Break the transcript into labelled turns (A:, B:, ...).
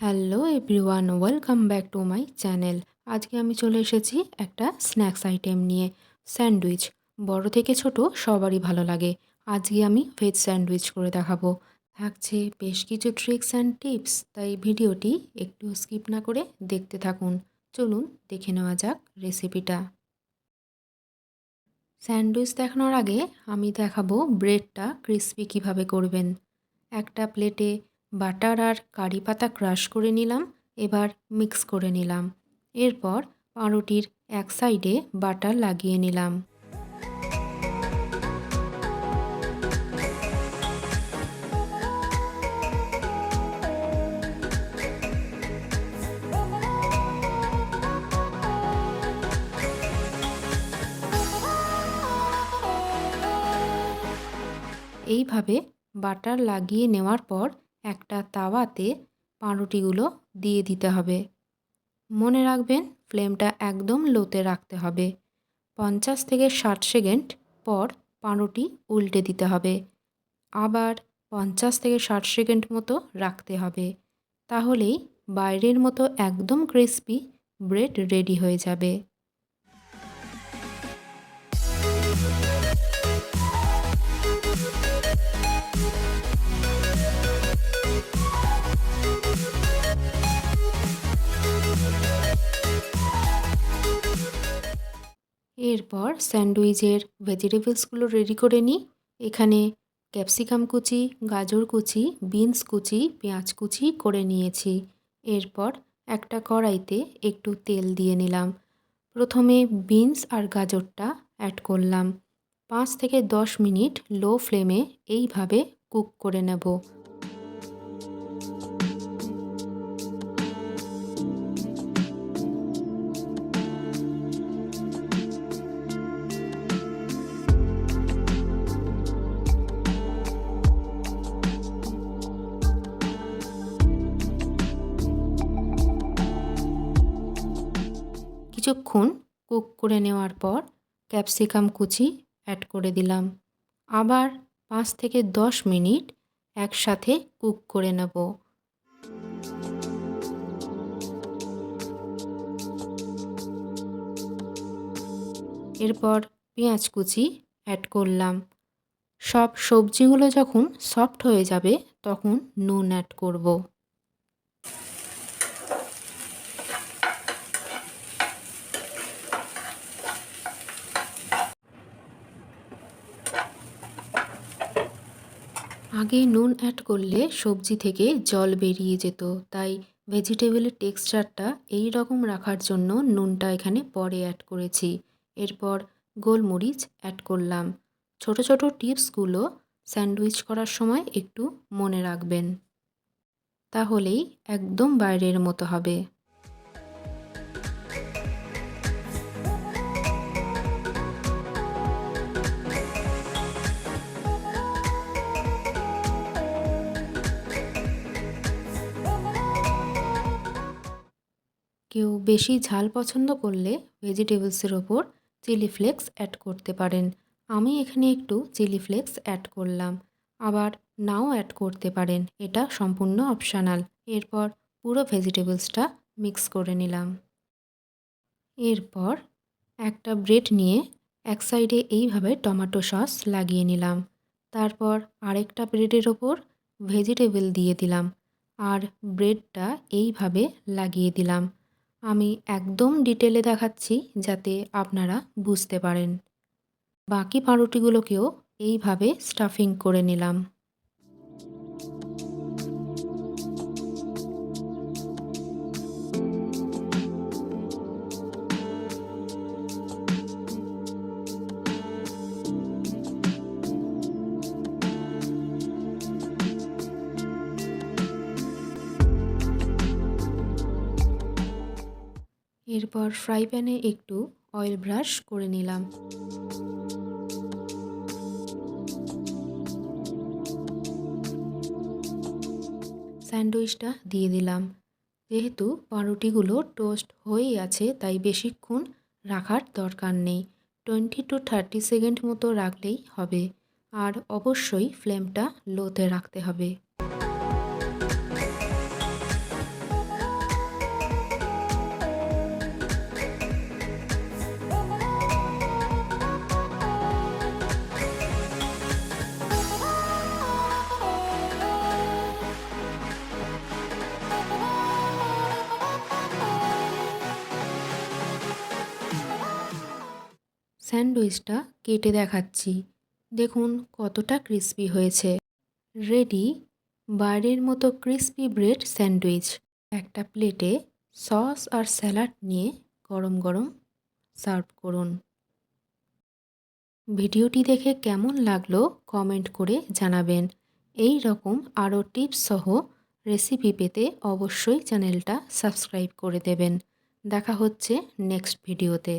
A: Hello everyone, welcome back to my channel. আজকে আমি চলে এসেছি একটা স্ন্যাক্স আইটেম নিয়ে, স্যান্ডউইচ। বড় থেকে ছোট সবারই ভালো লাগে। আজকে আমি ভেজ স্যান্ডউইচ করে দেখাবো। থাকছে বেশ কিছু ট্রিক্স অ্যান্ড টিপস, তাই ভিডিওটি একটু স্কিপ না করে দেখতে থাকুন। চলুন দেখে নেওয়া যাক রেসিপিটা। স্যান্ডউইচ দেখানোর আগে আমি দেখাবো ব্রেডটা ক্রিসপি কীভাবে করবেন। একটা প্লেটে বাটার আর কারি পাতা ক্রাশ করে নিলাম, এবার মিক্স করে নিলাম। এরপর পাউরুটির এক সাইডে বাটার লাগিয়ে নিলাম। এইভাবে বাটার লাগিয়ে নেওয়ার পর একটা তাওয়াতে পাউরুটিগুলো দিয়ে দিতে হবে। মনে রাখবেন, ফ্লেমটা একদম লোতে রাখতে হবে। পঞ্চাশ থেকে ষাট সেকেন্ড পর পাউরুটি উল্টে দিতে হবে। আবার পঞ্চাশ থেকে ষাট সেকেন্ড মতো রাখতে হবে। তাহলেই বাইরের মতো একদম ক্রিস্পি ব্রেড রেডি হয়ে যাবে। এরপর স্যান্ডউইচের ভেজিটেবলসগুলো রেডি করে নিই। এখানে ক্যাপসিকাম কুচি, গাজর কুচি, বিনস কুচি, পেঁয়াজ কুচি করে নিয়েছি। এরপর একটা কড়াইতে একটু তেল দিয়ে নিলাম। প্রথমে বিনস আর গাজরটা অ্যাড করলাম। পাঁচ থেকে দশ মিনিট লো ফ্লেমে এইভাবে কুক করে নেব। কিছুক্ষণ কুক করে নেওয়ার পর ক্যাপসিকাম কুচি অ্যাড করে দিলাম। আবার পাঁচ থেকে দশ মিনিট একসাথে কুক করে নেব। এরপর পেঁয়াজ কুচি অ্যাড করলাম। সব সবজিগুলো যখন সফট হয়ে যাবে তখন নুন অ্যাড করব। আগে নুন অ্যাড করলে সবজি থেকে জল বেরিয়ে যেত। তাই ভেজিটেবলের টেক্সচারটা এই রকম রাখার জন্য নুনটা এখানে পরে অ্যাড করেছি। এরপর গোলমরিচ অ্যাড করলাম। ছোট ছোট টিপসগুলো স্যান্ডউইচ করার সময় একটু মনে রাখবেন। তাহলেই একদম বাইরের মতো হবে। কেউ বেশি ঝাল পছন্দ করলে ভেজিটেবলসের ওপর চিলি ফ্লেক্স অ্যাড করতে পারেন। আমি এখানে একটু চিলি ফ্লেক্স অ্যাড করলাম। আবার নাও অ্যাড করতে পারেন। এটা সম্পূর্ণ অপশানাল। এরপর পুরো ভেজিটেবলসটা মিক্স করে নিলাম। এরপর একটা ব্রেড নিয়ে এক সাইডে এইভাবে টমেটো সস লাগিয়ে নিলাম। তারপর আরেকটা ব্রেডের ওপর ভেজিটেবল দিয়ে দিলাম। আর ব্রেডটা এইভাবে লাগিয়ে দিলাম। আমি একদম ডিটেলে দেখাচ্ছি যাতে আপনারা বুঝতে পারেন। বাকি পাউরুটিগুলোকেও এইভাবে স্টাফিং করে নিলাম। এরপর ফ্রাই প্যানে একটু অয়েল ব্রাশ করে নিলাম। স্যান্ডউইচটা দিয়ে দিলাম। যেহেতু পাউরুটিগুলো টোস্ট হয়েই আছে, তাই বেশিক্ষণ রাখার দরকার নেই। টোয়েন্টি টু থার্টি সেকেন্ড মতো রাখলেই হবে। আর অবশ্যই ফ্লেমটা লোতে রাখতে হবে। স্যান্ডউইচটা কেটে দেখাচ্ছি। দেখুন কতটা ক্রিস্পি হয়েছে। রেডি বাইরের মতো ক্রিস্পি ব্রেড স্যান্ডউইচ। একটা প্লেটে সস আর স্যালাড নিয়ে গরম গরম সার্ভ করুন। ভিডিওটি দেখে কেমন লাগল কমেন্ট করে জানাবেন। এই রকম আরও টিপস সহ রেসিপি পেতে অবশ্যই চ্যানেলটা সাবস্ক্রাইব করে দেবেন। দেখা হচ্ছে নেক্সট ভিডিওতে।